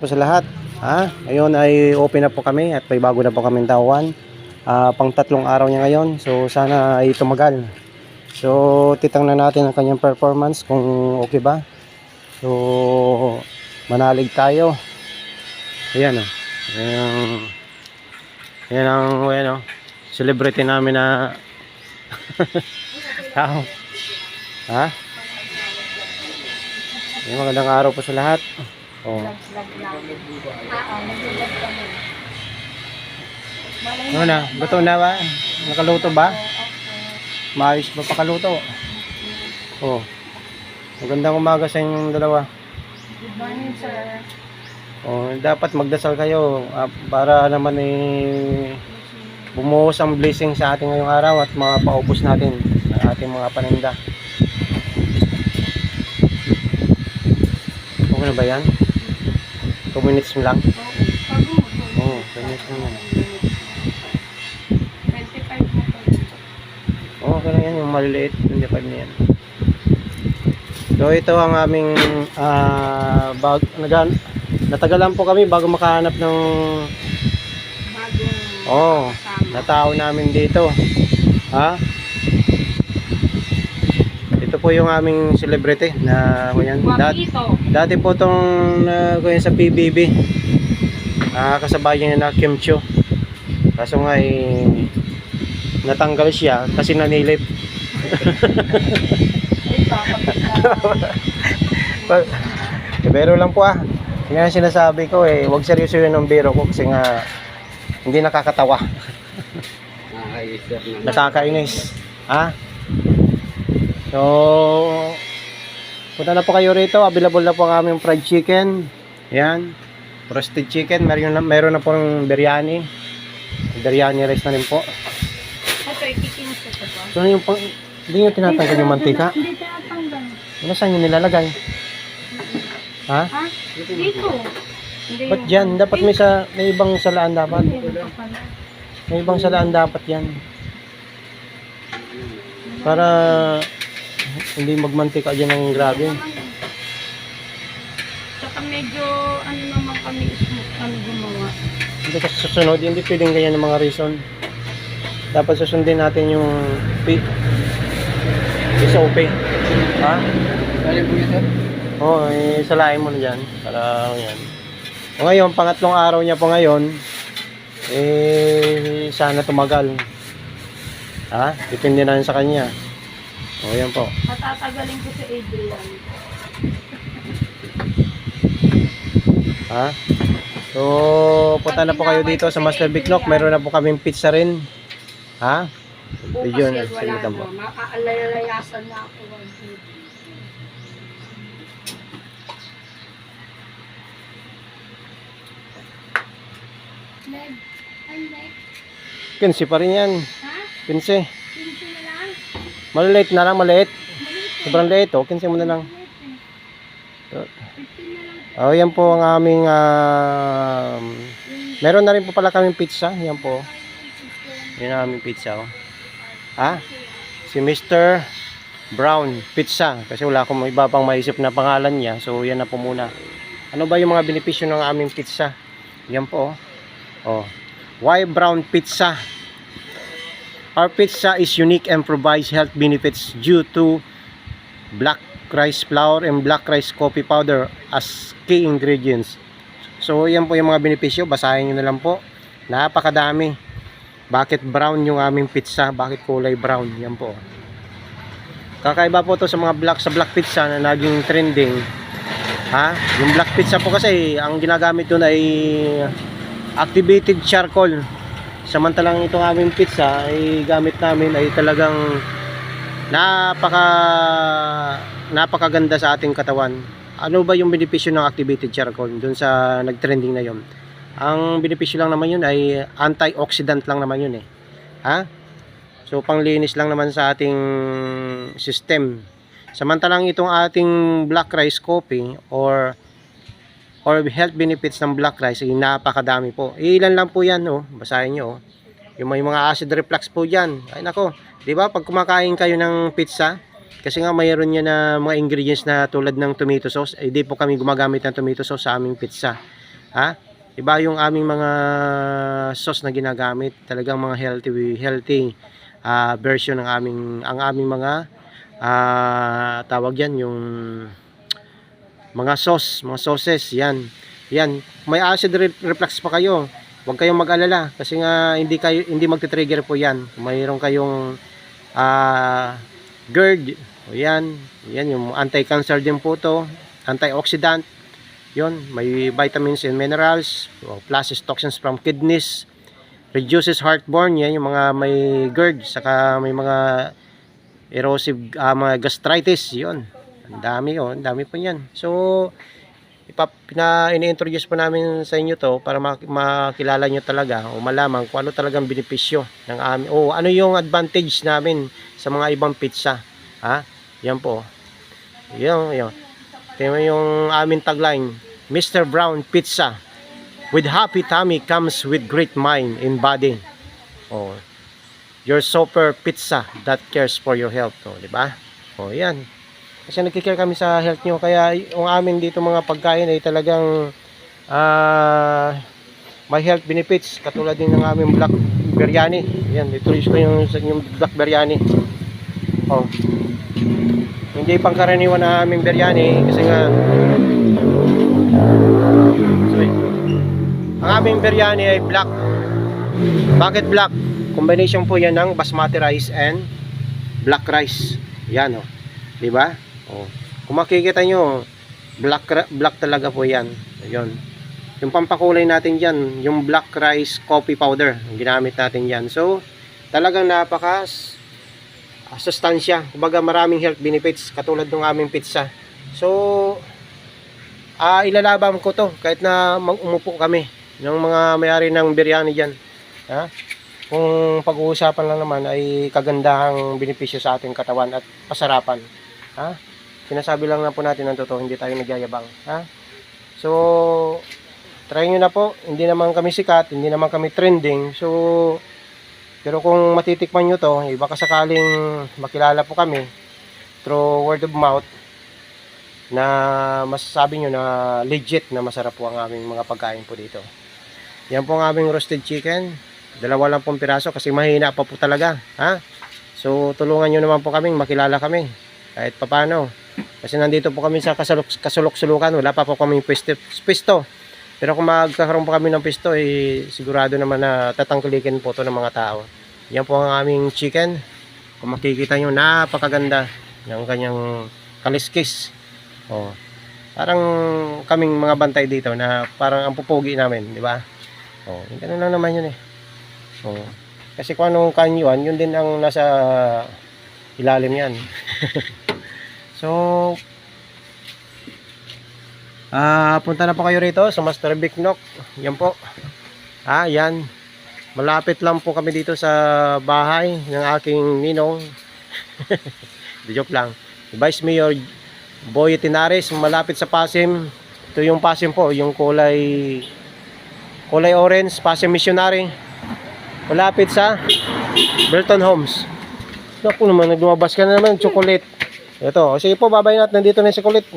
po sa lahat. Ha? Ngayon ay open na po kami at may bago na po kami tawan. Ah, pang tatlong araw niya ngayon. So sana ay tumagal. So titangnan natin ang kanyang performance kung okay ba. So manalig tayo. Ayan o. Ayan, ayan ang ayan, o. celebrity namin na tao. Ha? Ayan, magandang araw po sa lahat. Oh. Ano na? Luto na ba? Nakaluto ba? Maayos ba pakaluto? Oh. Magandang umaga sa inyong dalawa. Good morning, sir. Oh, dapat magdasal kayo ah, para naman eh bumuhos ang blessing sa ating ngayong araw at mga paubos natin ng ating mga paninda. Okay na ba yan? 2 minutes mo lang? Okay. Oo, oh, 2 minutes lang. 25 mo po. Oo, okay lang yan. Yung maliliit, 25 na yan. So, ito ang aming ah bag, nagan, natagalan po kami bago makahanap ng Bagong oh, kasama. na tao namin dito. Ha? Ito po yung aming celebrity na kuyan. Dati, dati po itong uh, kuyan sa PBB. Ah, kasabayan niya na Kim Cho. Kaso nga eh, natanggal siya kasi nanilip. Pa- Pero lang po ah. Yan ang sinasabi ko eh, huwag seryoso yun ng biro ko kasi nga hindi nakakatawa. Nakakainis. Ha? So, punta na po kayo rito. Available na po ang aming fried chicken. Yan. Roasted chicken. Meron na, meron na po ng biryani. Biryani rice na rin po. Po. So, yung pang, hindi nyo tinatanggal yung mantika. Hindi tinatanggal. Ano saan nyo nilalagay? Ha? Ha? Dito. Ba't dyan? Dapat may, sa, may ibang salaan dapat. May ibang salaan dapat yan. Para hindi magmantika dyan ng grabe. Tsaka medyo, ano naman kami, smooth kami gumawa. Hindi kasi susunod, hindi pwedeng ganyan ng mga reason. Dapat susundin natin yung P SOP. Ha? Oo, oh, eh, salain mo na dyan. Para ano yan. O ngayon, pangatlong araw niya po ngayon, eh, sana tumagal. Ha? Depende na yun sa kanya. O, yan po. Patatagalin ko si Adrian. Ha? So, punta na po kayo dito sa Master Big Knock. Meron na po kaming pizza rin. Ha? Bukas Yun, yan, wala na. Makaalalayasan na ako. 15 pa rin yan. Ha? 15. Pinto na lang. Maliit na lang, maliit. Maliit. Sobrang liit, oh. 15 mo na lang. Maliit. 15 na lang. Oh, yan po ang aming um, meron na rin po pala kaming pizza. Yan po. Yan ang aming pizza, oh. Ha? Si Mr. Brown Pizza. Kasi wala akong iba pang maisip na pangalan niya. So, yan na po muna. Ano ba yung mga benepisyo ng aming pizza? Yan po, oh. Oh. Why Brown Pizza? Our pizza is unique and provides health benefits due to black rice flour and black rice coffee powder as key ingredients. So, yan po yung mga benepisyo. Basahin nyo na lang po. Napakadami. Bakit brown yung aming pizza? Bakit kulay brown? Yan po. Kakaiba po to sa mga black sa black pizza na naging trending. Ha? Yung black pizza po kasi, ang ginagamit doon ay activated charcoal. Samantalang itong aming pizza ay gamit namin ay talagang napaka napakaganda sa ating katawan. Ano ba yung benepisyo ng activated charcoal dun sa nagtrending na yon? Ang benepisyo lang naman yun ay antioxidant lang naman yun eh. Ha? So panglinis lang naman sa ating system. Samantalang itong ating black rice coffee or or health benefits ng black rice ay napakadami po. Ilan lang po yan, oh. basahin nyo. Oh. Yung may mga acid reflux po dyan. Ay nako, di ba pag kumakain kayo ng pizza, kasi nga mayroon niya na mga ingredients na tulad ng tomato sauce, eh po kami gumagamit ng tomato sauce sa aming pizza. Ha? Iba yung aming mga sauce na ginagamit. Talagang mga healthy healthy ah, version ng aming ang aming mga ah, tawag yan yung mga sauce, mga sauces, yan. Yan, may acid re- reflux pa kayo. Huwag kayong mag-alala kasi nga hindi kayo hindi magte-trigger po 'yan. Mayroon kayong ah GERD, o yan, yan yung anti-cancer din po to, antioxidant. 'Yon, may vitamins and minerals, o flushes toxins from kidneys, reduces heartburn, yan yung mga may GERD, saka may mga erosive ah, mga gastritis, 'yon. Dami oh, dami po niyan. So, ini-introduce po namin sa inyo to para mak- makilala nyo talaga o malaman kung ano talagang benepisyo ng amin o ano yung advantage namin sa mga ibang pizza. Ha? Yan po. Yan yan. Tingnan mo yung aming tagline Mr. Brown Pizza with happy tummy comes with great mind and body. Oh your super pizza that cares for your health. Di ba? Oh yan kasi nagkikare kami sa health nyo. Kaya yung amin dito mga pagkain ay talagang ah may health benefits. Katulad din ng aming black biryani. Yan, itulis ko yung, yung black biryani. Oh. Hindi pangkaraniwan na aming biryani kasi nga. Ang aming biryani ay black. Bakit black? Combination po yan ng basmati rice and black rice. Yan oh. 'Di ba? Oh. Kung makikita nyo, black, black talaga po yan. Ayun. Yung pampakulay natin dyan, yung black rice coffee powder, ang ginamit natin yan. So, talagang napaka ah, sustansya. Kumbaga maraming health benefits katulad ng aming pizza. So, ah ilalaban ko to kahit na umupo kami ng mga may-ari ng biryani dyan. Ha? Kung pag-uusapan lang naman ay kagandahang benepisyo sa ating katawan at pasarapan. Ha? Sinasabi lang na po natin ang totoo, hindi tayo nagyayabang. Ha? So, try nyo na po. Hindi naman kami sikat, hindi naman kami trending. So, pero kung matitikman nyo to, eh, baka sakaling makilala po kami through word of mouth na masasabi nyo na legit na masarap po ang aming mga pagkain po dito. Yan po ang aming roasted chicken. Dalawa lang pong piraso kasi mahina pa po talaga. Ha? So, tulungan nyo naman po kaming makilala kami. Kahit papano. Kasi nandito po kami sa kasulok, kasulok-sulukan. Wala pa po kami pwesto, pwesto. Pero kung magkakaroon po kami ng pwesto, eh, sigurado naman na tatangkilikin po to ng mga tao. Yan po ang aming chicken. Kung makikita nyo, napakaganda ng kanyang kaliskis. Oh. Parang kaming mga bantay dito na parang ang pupugi namin, di ba? Oh, ganun lang naman yun eh. Oh. Kasi kung anong kanyuan, yun din ang nasa ilalim yan. so, ah punta na po kayo rito sa Master Big Knock. Yan po. Ah, yan. Malapit lang po kami dito sa bahay ng aking ninong. Joke lang. Vice Mayor Boy Tinares, malapit sa Pasim. Ito yung Pasim po, yung kulay kulay orange, Pasim Missionary. Malapit sa Belton Homes. Naku naman, naglumabas ka na naman, chocolate. Ito, sige po, babay natin. Nandito na yung chocolate.